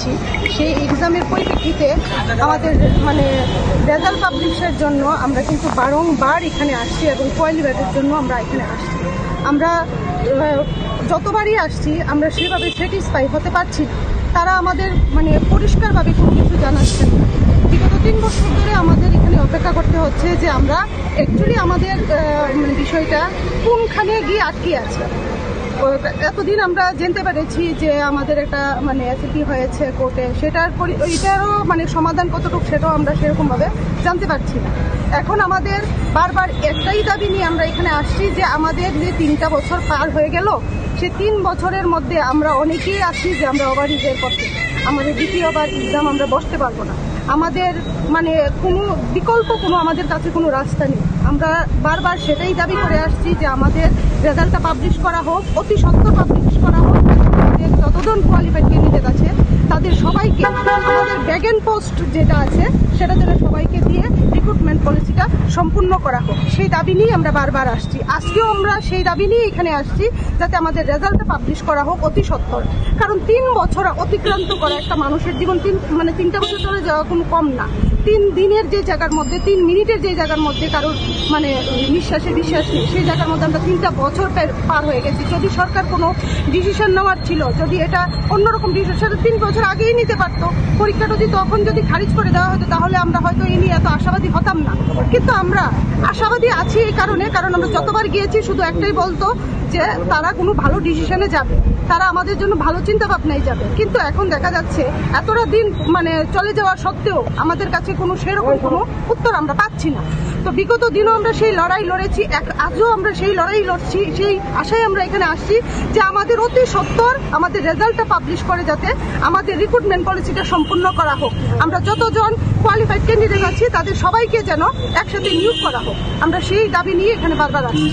দিচ্ছি সেই এক্সামের পরিপ্রেক্ষিতে আমাদের মানে রেজাল্ট পাবলিশের জন্য আমরা কিন্তু বারংবার এখানে আসছি এবং কোয়ালিফাইডের জন্য আমরা এখানে আসছি। আমরা যতবারই আসছি, আমরা সেভাবে স্যাটিসফাই হতে পারছি। তারা আমাদের মানে পরিষ্কারভাবে কোনো কিছু জানাচ্ছেন না। বিগত তিন বছর ধরে আমাদের এখানে অপেক্ষা করতে হচ্ছে যে আমরা অ্যাকচুয়ালি আমাদের মানে বিষয়টা কোনখানে গিয়ে আটকে আছে। এতদিন আমরা জানতে পেরেছি যে আমাদের একটা মানে অ্যাসিটি হয়েছে কোর্টে। সেটার পরি ওইটারও মানে সমাধান কতটুকু সেটাও আমরা সেরকমভাবে জানতে পারছি না। এখন আমাদের বারবার একটাই দাবি নিয়ে আমরা এখানে আসছি যে আমাদের যে তিনটা বছর পার হয়ে গেল, সে তিন বছরের মধ্যে আমরা অনেকেই আছি যে আমরা ওভার ওভারিজের পথে আমাদের দ্বিতীয়বার এক্সাম আমরা বসতে পারব না। আমাদের মানে কোনো বিকল্প কোনো আমাদের কাছে কোনো রাস্তা নেই। আমরা বারবার সেটাই দাবি করে আসছি যে আমাদের রেজাল্টটা পাবলিশ করা হোক, অতি সত্য পাবলিশ করা হোক, আমাদের যতজন কোয়ালিফাইড ক্যান্ডিডেট আছে, তাদের সবাইকে আমাদের ব্যাগেন পোস্ট যেটা আছে সেটা যেন সবাইকে দিয়ে রিক্রুটমেন্ট পলিসিটা সম্পূর্ণ করা হোক। সেই দাবি নিয়ে আমরা বারবার আসছি। আজকেও আমরা সেই দাবি নিয়ে এখানে আসছি যাতে আমাদের রেজাল্টটা পাবলিশ করা হোক অতি সত্তর কারণ তিন বছর অতিক্রান্ত করা একটা মানুষের জীবন তিন মানে তিনটা বছর ধরে যাওয়া কোনো কম না। তিন দিনের যে জায়গার মধ্যে, তিন মিনিটের যে জায়গার মধ্যে কারোর মানে নিঃশ্বাসে বিশ্বাস নেই, সেই জায়গার মধ্যে আমরা তিনটা বছর পার হয়ে গেছি। যদি সরকার কোনো ডিসিশন নেওয়ার ছিল, যদি এটা অন্যরকম ডিসিশন তিন বছর আগেই নিতে পারতো। পরীক্ষাটা যদি তখন যদি খারিজ করে দেওয়া হতো, তাহলে আমরা হয়তো এই নিয়ে এত আশাবাদী হতাম না। কিন্তু আমরা আশাবাদী আছি এই কারণে, কারণ আমরা যতবার গিয়েছি, শুধু একটাই বলতো যে তারা কোনো ভালো ডিসিশনে যাবে। তারা আমাদের জন্য ভালো চিন্তা ভাবনাই যাবে। কিন্তু এখন দেখা যাচ্ছে, এতটা দিন মানে চলে যাওয়া সত্ত্বেও আমাদের কাছে কোনো সেরকম কোনো উত্তর আমরা পাচ্ছি না। তো বিগত দিনও আমরা সেই লড়াই লড়েছি আজও আমরা সেই লড়াই লড়ছি, সেই আশায় আমরা এখানে আসছি যে আমাদের অতি সত্তর আমাদের রেজাল্টটা পাবলিশ করে যাতে আমাদের রিক্রুটমেন্ট পলিসিটা সম্পূর্ণ করা হোক। আমরা যতজন কোয়ালিফাইড ক্যান্ডিডেট আছি, তাদের সবাইকে যেন একসাথে নিয়োগ করা হোক। আমরা সেই দাবি নিয়ে এখানে বারবার আসছি।